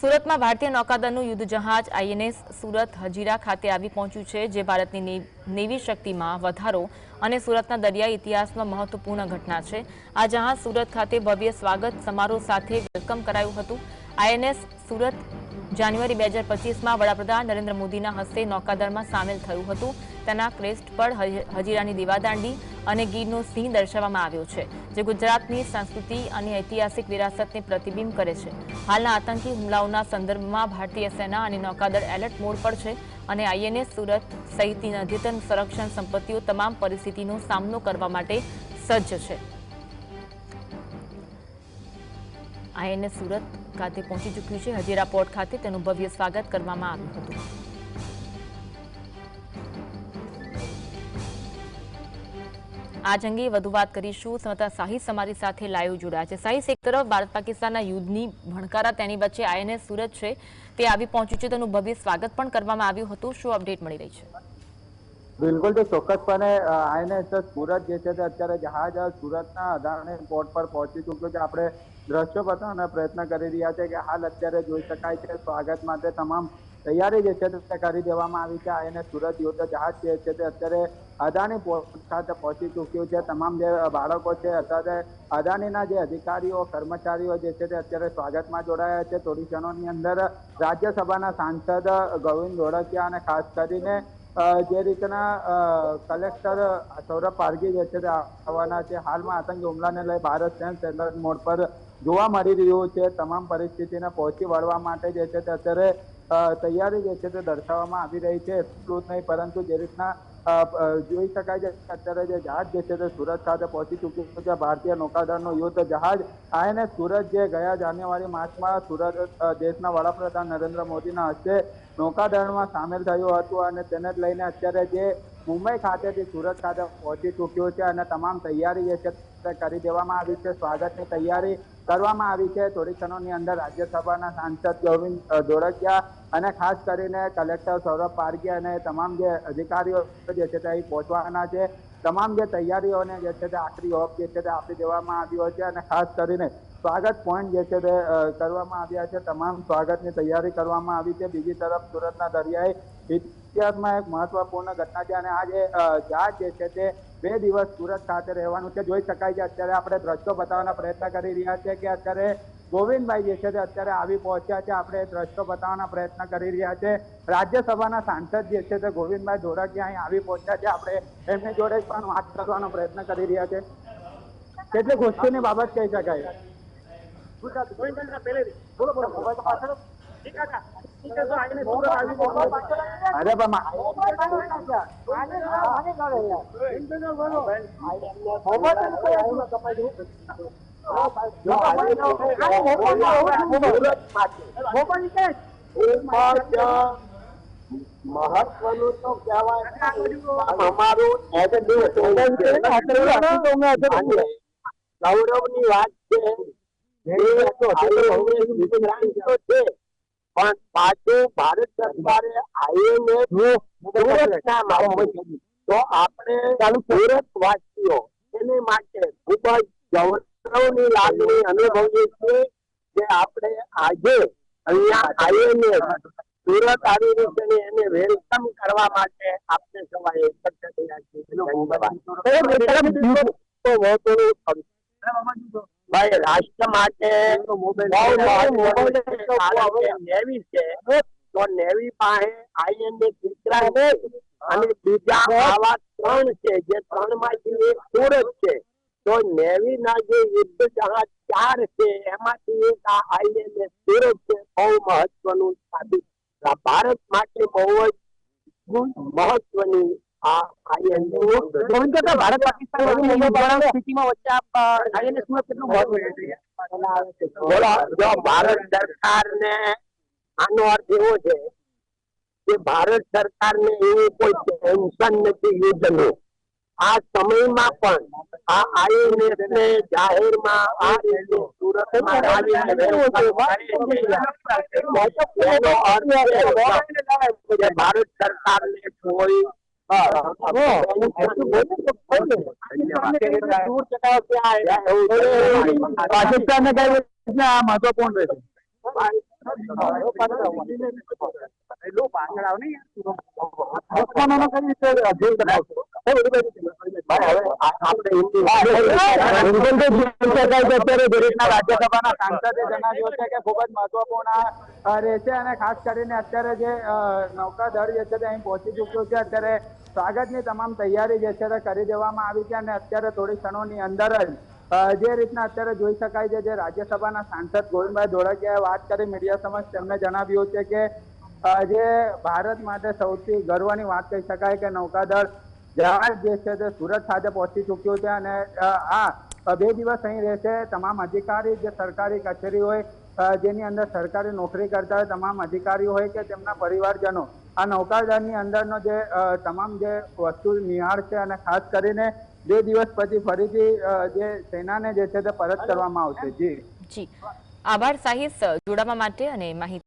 સુરતમાં ભારતીય નૌકાદળનું યુદ્ધ જહાજ આઈએનએસ સુરત હજીરા ખાતે આવી પહોંચ્યું છે, જે ભારતની નેવી શક્તિમાં વધારો અને સુરતના દરિયાઈ ઇતિહાસમાં મહત્વપૂર્ણ ઘટના છે. આ જહાજ સુરત ખાતે ભવ્ય સ્વાગત સમારોહ સાથે વેલકમ કરાયું હતું. આઈએનએસ સુરત જાન્યુઆરી બે હજાર પચીસમાં વડાપ્રધાન નરેન્દ્ર મોદીના હસ્તે નૌકાદળમાં સામેલ થયું હતું. તેના ક્રેસ્ટ પર હજ- હજીરાની દીવાદાંડી અને ગીરનો સિંહ દર્શાવવામાં આવ્યો છે, જે ગુજરાતની સંસ્કૃતિ અને ઐતિહાસિક વિરાસતને પ્રતિબિંબ કરે છે. હાલના આતંકી હુમલાઓના સંદર્ભમાં ભારતીય સેના અને નૌકાદળ એલર્ટ મોડ પર છે અને આઈએનએસ, સુરત સહિતની અદ્યતન સંરક્ષણ સંપત્તિઓ તમામ પરિસ્થિતિનો સામનો કરવા માટે સજ્જ છે. આઈએનએસ, સુરત ખાતે પહોંચી ચૂક્યું છે. હજીરા પોર્ટ ખાતે તેનું ભવ્ય સ્વાગત કરવામાં આવ્યું હતું. આજ અંગે વધુ વાત કરીશું. સમતા સાહિદ અમારી સાથે લાઈવ જોડાયા છે. સાહિદ એક તરફ ભારત પાકિસ્તાનના યુદ્ધની ભણકારા તેની વચ્ચે આઈએનએસ સુરત છે. તે આવી પહોંચ્યું છે. તેનું ભવ્ય સ્વાગત પણ કરવામાં આવ્યું હતું. શું અપડેટ મળી રહી છે? બિલકુલ તો ચોક્કસપણે આઈએનએસ સુરત જે છે તે અત્યારે જહાજ સુરતના અદાણી પોર્ટ પર પહોંચી ચૂક્યું છે. આપણે દ્રશ્યો બતાવવાનો પ્રયત્ન કરી રહ્યા છે કે હાલ અત્યારે જોઈ શકાય છે, સ્વાગત માટે તમામ તૈયારી જે છે તે કરી દેવામાં આવી છે. એને સુરત યુદ્ધ જહાજ જે છે તે અત્યારે અદાણી ખાતે પહોંચી ચૂક્યું છે. તમામ જે બાળકો છે અત્યારે અદાણીના જે અધિકારીઓ, કર્મચારીઓ જે છે તે અત્યારે સ્વાગતમાં જોડાયા છે. થોડી ક્ષણોની અંદર રાજ્યસભાના સાંસદ ગોવિંદ ધોળકિયા અને ખાસ કરીને જે રીતના કલેક્ટર સૌરભ પારગી જે છે તે આવવાના છે. હાલમાં આતંકી હુમલાને લઈ ભારત સેન્સ એલર્ટ મોડ પર જોવા મળી રહ્યું છે, તમામ પરિસ્થિતિને પહોંચી વળવા માટે જે છે તે અત્યારે તૈયારી જે છે તે દર્શાવવામાં આવી રહી છે. એટલું જ નહીં, પરંતુ જે રીતના જોઈ શકાય છે અત્યારે જે જહાજ જે છે તે સુરત ખાતે પહોંચી ચૂક્યું છે. ભારતીય નૌકાદળનું યુદ્ધ જહાજ આઈએનએસ સુરત જે ગયા જાન્યુઆરી માસમાં સુરત દેશના વડાપ્રધાન નરેન્દ્ર મોદીના હસ્તે નૌકાદળમાં સામેલ થયું હતું અને તેને જ લઈને અત્યારે જે મુંબઈ ખાતેથી સુરત ખાતે પહોંચી ચૂક્યું છે અને તમામ તૈયારી જે છે તે કરી દેવામાં આવી છે. સ્વાગતની તૈયારી કરવામાં આવી છે. થોડી ક્ષણોની અંદર રાજ્યસભાના સાંસદ ગોવિંદ ધોળકિયા અને ખાસ કરીને કલેક્ટર સૌરભ પારગી અને તમામ જે અધિકારીઓ જે છે તે અહીં પહોંચવાના છે. તમામ જે તૈયારીઓને જે છે તે આખરી ઓપ જે છે તે આપી દેવામાં આવ્યો છે અને ખાસ કરીને સ્વાગત પોઈન્ટ જે છે તે કરવામાં આવ્યા છે. તમામ સ્વાગતની તૈયારી કરવામાં આવી છે. બીજી તરફ સુરતના દરિયાઈ ઇતિહાસમાં એક મહત્વપૂર્ણ ઘટના છે અને આ જે જહાજ જે છે તે બે દિવસ સુરત ખાતે રહેવાનું છે. જોઈ શકાય છે અત્યારે આપણે દ્રશ્યો બતાવવાના પ્રયત્ન કરી રહ્યા છે કે અત્યારે ગોવિંદભાઈ જે છે તે અત્યારે આવી પહોંચ્યા છે. આપણે દ્રશ્યો બતાવવાના પ્રયત્ન કરી રહ્યા છે. રાજ્યસભાના સાંસદ જે છે તે ગોવિંદભાઈ ધોળકિયા અહીં આવી પહોંચ્યા છે. આપણે એમની જોડે પણ વાત કરવાનો પ્રયત્ન કરી રહ્યા છે. કેટલી ખુશીની બાબત કહી શકાય. અરે પણ મહત્વનું તો કહેવાય અમારું ગૌરવની વાત છે. છે. પણ પાછું ભારત સરકારે આઈએમએફ તો આપણે સુરત વાસીઓ એની માટે ખૂબ જ ગૌરવની લાગણી અનુભવીએ છીએ કે આપણે આજે અહીંયા આઈએમએફ સુરત આવી રીતે એને વેલકમ કરવા માટે આપણે સવારે એકત્ર થયા છીએ. ભાઈ રાષ્ટ્ર માટે નેવી છે. તો નેવી પાસે આઈએનએસ વિક્રાંત છે અને બીજા આવા ત્રણ છે જે ત્રણમાંથી એક સુરત છે. તો નેવી ના જે યુદ્ધ જહાજ ચાર છે એમાંથી એક આ આઈએનએ સુરત છે. બહુ મહત્વનું સાબિત. ભારત માટે બહુ જ મહત્વની ભારત પાકિસ્તાન સ્થિતિમાં એવો કોઈ ટેન્શન નથી યુદ્ધનું આ સમયમાં પણ આ આઈએનએસ ને જાહેરમાં આ રીતે સુરતમાં આવીને ભારત સરકારને કોઈ પાકિસ્તાન ને કઈ રીતના મહત્વપૂર્ણ રહેશે છે. કે ખૂબ જ મહત્વપૂર્ણ રહેશે અને ખાસ કરીને અત્યારે જે નૌકાદળ જે છે અહીં પહોંચી ચુક્યો છે અત્યારે સ્વાગતની તમામ તૈયારી જે છે તે કરી દેવામાં આવી છે અને અત્યારે થોડી ક્ષણોની અંદર જ જે રીતના અત્યારે જોઈ શકાય છે જે રાજ્યસભાના સાંસદ ગોવિંદભાઈ ધોળકિયાએ વાત કરી મીડિયા સમક્ષ, તેમણે જણાવ્યું છે કે જે ભારત માટે સૌથી ગર્વની વાત કહી શકાય કે નૌકાદળ જહાજ જે છે તે સુરત ખાતે પહોંચી ચૂક્યું છે અને આ બે દિવસ અહીં રહેશે. તમામ અધિકારી, જે સરકારી કચેરી હોય જેની અંદર સરકારી નોકરી કરતા હોય, તમામ અધિકારીઓ હોય કે તેમના પરિવારજનો આ નૌકાદળની અંદરનો જે તમામ જે વસ્તુ નિહાળ છે અને ખાસ કરીને બે દિવસ પછી ફરીથી જે સેનાને જે છે તે પરત કરવામાં આવશે. જી. જી. આભાર સાહિસ જોડાવા માટે અને માહિતી